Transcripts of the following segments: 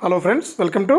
Hello friends welcome to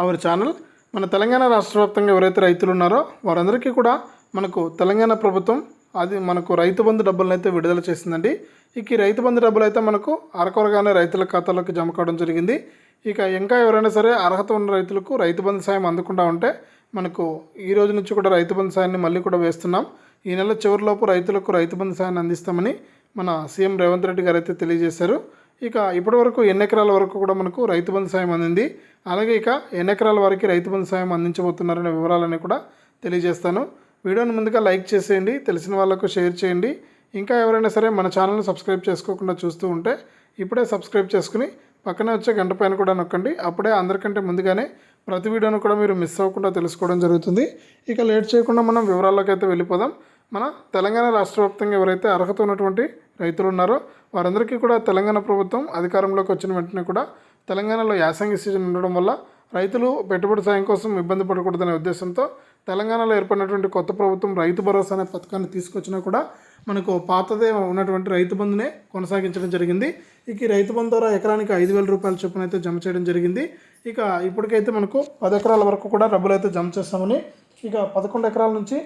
our channel మన తెలంగాణ రాష్ట్ర వ్యాప్తంగా ఎవరైతే రైతులు ఉన్నారో వారందరికీ కూడా మనకు తెలంగాణ ప్రభుత్వం అది మనకు రైతు బంధు డబ్బులను అయితే విడుదల చేసిందండి. ఇక ఈ రైతు బంధు డబ్బులు అయితే మనకు అరకొరగానే రైతుల ఖాతాలోకి జమ కావడం జరిగింది. ఇక ఇంకా ఎవరైనా సరే అర్హత ఉన్న రైతులకు రైతు బంధు సాయం అందకుండా ఉంటే మనకు ఈ రోజు నుంచి కూడా రైతు బంధు సాయాన్ని మళ్ళీ కూడా వేస్తున్నాం. ఈ నెల చివరిలోపు రైతులకు రైతు బంధు సాయాన్ని అందిస్తామని మన సీఎం రేవంత్ రెడ్డి గారు అయితే తెలియజేశారు. ఇక ఇప్పటి వరకు ఎన్ని ఎకరాల వరకు కూడా మనకు రైతు బంధు సాయం అందింది. అలాగే ఇక ఎన్ని ఎకరాల వరకు రైతు బంధు సాయం అందించబోతున్నారనే వివరాలన్నీ కూడా తెలియజేస్తాను. వీడియోని ముందుగా లైక్ చేసేయండి తెలిసిన వాళ్ళకు షేర్ చేయండి. ఇంకా ఎవరైనా సరే మన ఛానల్ని సబ్స్క్రైబ్ చేసుకోకుండా చూస్తూ ఉంటే ఇప్పుడే సబ్స్క్రైబ్ చేసుకుని పక్కనే వచ్చే గంట పైన కూడా నొక్కండి. అప్పుడే అందరికంటే ముందుగానే ప్రతి వీడియోను కూడా మీరు మిస్ అవ్వకుండా తెలుసుకోవడం జరుగుతుంది. ఇక లేట్ చేయకుండా మనం వివరాల్లోకి అయితే వెళ్ళిపోదాం. మన తెలంగాణ రాష్ట్ర వ్యాప్తంగా ఎవరైతే అర్హత ఉన్నటువంటి రైతులు ఉన్నారో వారందరికీ కూడా తెలంగాణ ప్రభుత్వం అధికారంలోకి వచ్చిన వెంటనే కూడా తెలంగాణలో యాసంగి సీజన్ ఉండడం వల్ల రైతులు పెట్టుబడి సాయం కోసం ఇబ్బంది పడకూడదనే ఉద్దేశంతో తెలంగాణలో ఏర్పడినటువంటి కొత్త ప్రభుత్వం రైతు భరోసా అనే పథకాన్ని తీసుకొచ్చినా కూడా మనకు పాతదే ఉన్నటువంటి రైతు బంధునే కొనసాగించడం జరిగింది. ఇక ఈ రైతు బంధు ద్వారా ఎకరానికి ఐదు వేల రూపాయల చొప్పున అయితే జమ చేయడం జరిగింది. ఇక ఇప్పటికైతే మనకు పది ఎకరాల వరకు కూడా డబ్బులు అయితే జమ చేస్తామని ఇక పదకొండు ఎకరాల నుంచి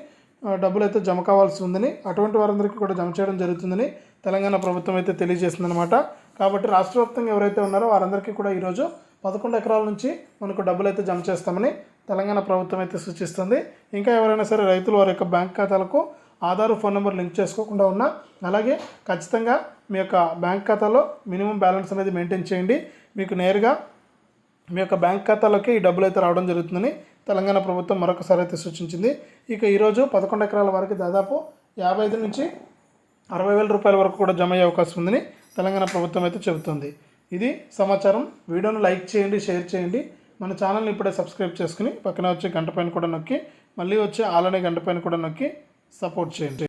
డబ్బులు అయితే జమ కావాల్సి ఉందని అటువంటి వారందరికీ కూడా జమ చేయడం జరుగుతుందని తెలంగాణ ప్రభుత్వం అయితే తెలియజేసిందనమాట కాబట్టి రాష్ట్ర వ్యాప్తంగా ఎవరైతే ఉన్నారో వారందరికీ కూడా ఈరోజు పదకొండు ఎకరాల నుంచి మనకు డబ్బులు అయితే జమ చేస్తామని తెలంగాణ ప్రభుత్వం అయితే సూచిస్తుంది. ఇంకా ఎవరైనా సరే రైతులు వారి యొక్క బ్యాంక్ ఖాతాలకు ఆధార్ ఫోన్ నెంబర్ లింక్ చేసుకోకుండా ఉన్నా అలాగే ఖచ్చితంగా మీ యొక్క బ్యాంక్ ఖాతాలో మినిమం బ్యాలెన్స్ అనేది మెయింటైన్ చేయండి. మీకు నేరుగా మీ యొక్క బ్యాంక్ ఖాతాలోకి ఈ డబ్బులు అయితే రావడం జరుగుతుందని తెలంగాణ ప్రభుత్వం మరొకసారి అయితే సూచించింది. ఇక ఈరోజు పదకొండు ఎకరాల వరకు దాదాపు యాభై ఐదు నుంచి అరవై వేల రూపాయల వరకు కూడా జమ అయ్యే అవకాశం ఉందని తెలంగాణ ప్రభుత్వం అయితే చెబుతుంది. ఇది సమాచారం. వీడియోను లైక్ చేయండి షేర్ చేయండి. మన ఛానల్ని ఇప్పుడే సబ్స్క్రైబ్ చేసుకుని పక్కన వచ్చే గంట పైన కూడా నొక్కి మళ్ళీ వచ్చే ఆలనే గంట పైన కూడా నొక్కి సపోర్ట్ చేయండి.